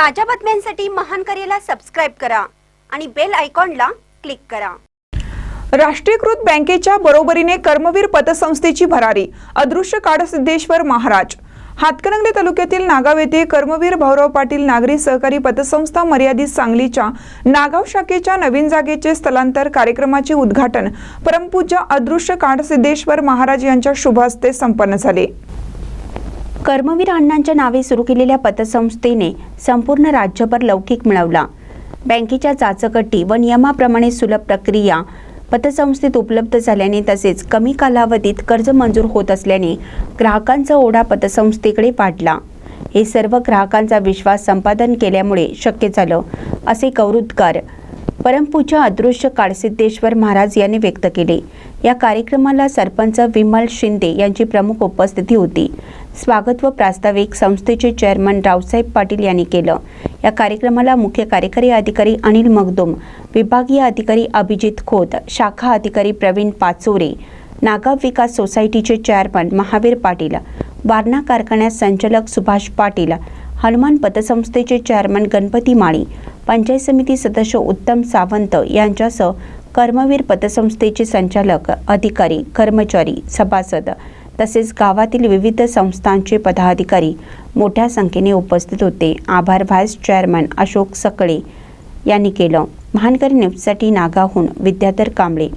ताज्या बातम्यांसाठी महान करेला सबस्क्राईब करा आणि बेल आयकॉनला क्लिक करा. राष्ट्रीयकृत बँकेच्या बरोबरीने कर्मवीर पतसंस्थेची भरारी अदृश्य काडसिद्धेश्वर महाराज. हातकणंगले तालुक्यातील नागाव येथे कर्मवीर भाऊराव पाटील नागरी सहकारी पतसंस्था मर्यादित सांगलीच्या नागाव शाखेच्या नवीन जागेचे स्थलांतर कार्यक्रमाचे उद्घाटन परमपूज्य अदृश्य काडसिद्धेश्वर महाराज यांच्या शुभ हस्ते संपन्न झाले. कर्मवीर अण्णांच्या नावे सुरू केलेल्या पतसंस्थेने संपूर्ण राज्यभर लौकिक मिळवला. बँकेच्या चाचकटी व नियमाप्रमाणे सुलभ प्रक्रिया पतसंस्थेत उपलब्ध झाल्याने तसेच कमी कालावधीत कर्ज मंजूर होत असल्याने ग्राहकांचा ओढा पतसंस्थेकडे वाढला. हे सर्व ग्राहकांचा विश्वास संपादन केल्यामुळे शक्य झालं असे कौरुद्गार परमपूज्य अदृश्य काळसिद्धेश्वर महाराज यांनी व्यक्त केले. या कार्यक्रमाला सरपंच विमल शिंदे यांची प्रमुख उपस्थिती होती. स्वागत व प्रास्ताविक संस्थेचे चेअरमन रावसाहेब पाटील यांनी केलं. या कार्यक्रमाला मुख्य कार्यकारी अधिकारी अनिल मगदुम विभागीय अधिकारी अभिजित खोत शाखा अधिकारी प्रवीण पाचोरे नागाव विकास सोसायटीचे चेअरमन महावीर पाटील वारणा कारखान्यात संचालक सुभाष पाटील हनुमान पतसंस्थेचे चेअरमन गणपती माळी पंचायत समिती सदस्य उत्तम सावंत यांच्यासह कर्मवीर पतसंस्थेचे संचालक अधिकारी कर्मचारी सभासद तसेच गावातील विविध संस्थांचे पदाधिकारी मोठ्या संख्येने उपस्थित होते. आभार व्हाईस चेअरमन अशोक सकळे यांनी केलं. महानगर न्यूजसाठी नागाहून विद्याधर कांबळे.